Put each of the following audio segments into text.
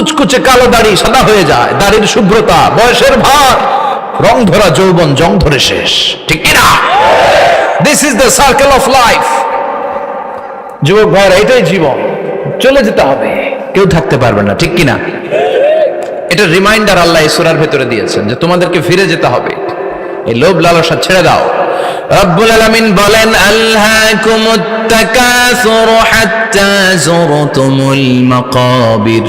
কুচকুচে কালো দাড়ি সাদা হয়ে যায়, দাড়ির শুভ্রতা, বয়সের ভার, রং ধরা যৌবন, জং ধরে শেষ। ঠিক কিনা this is the circle of life যুবক ভাইয়ের, এটাই জীবন। চলে যেতে হবে। কেউ থাকতে পারবে না, ঠিক কিনা এটা রিমাইন্ডার আল্লাহ ইসুরার ভেতরে দিয়েছেন যে তোমাদেরকে ফিরে যেতে হবে। এই লোভ লালসা ছেড়ে দাও। রব্বুল আলামিন বলেন আল্লাহকুমুত তাকাসুর হাত্তা যুরতুমুল মাকাবির।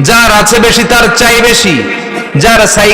যার আছে বেশি তার চাই বেশি। যার চাই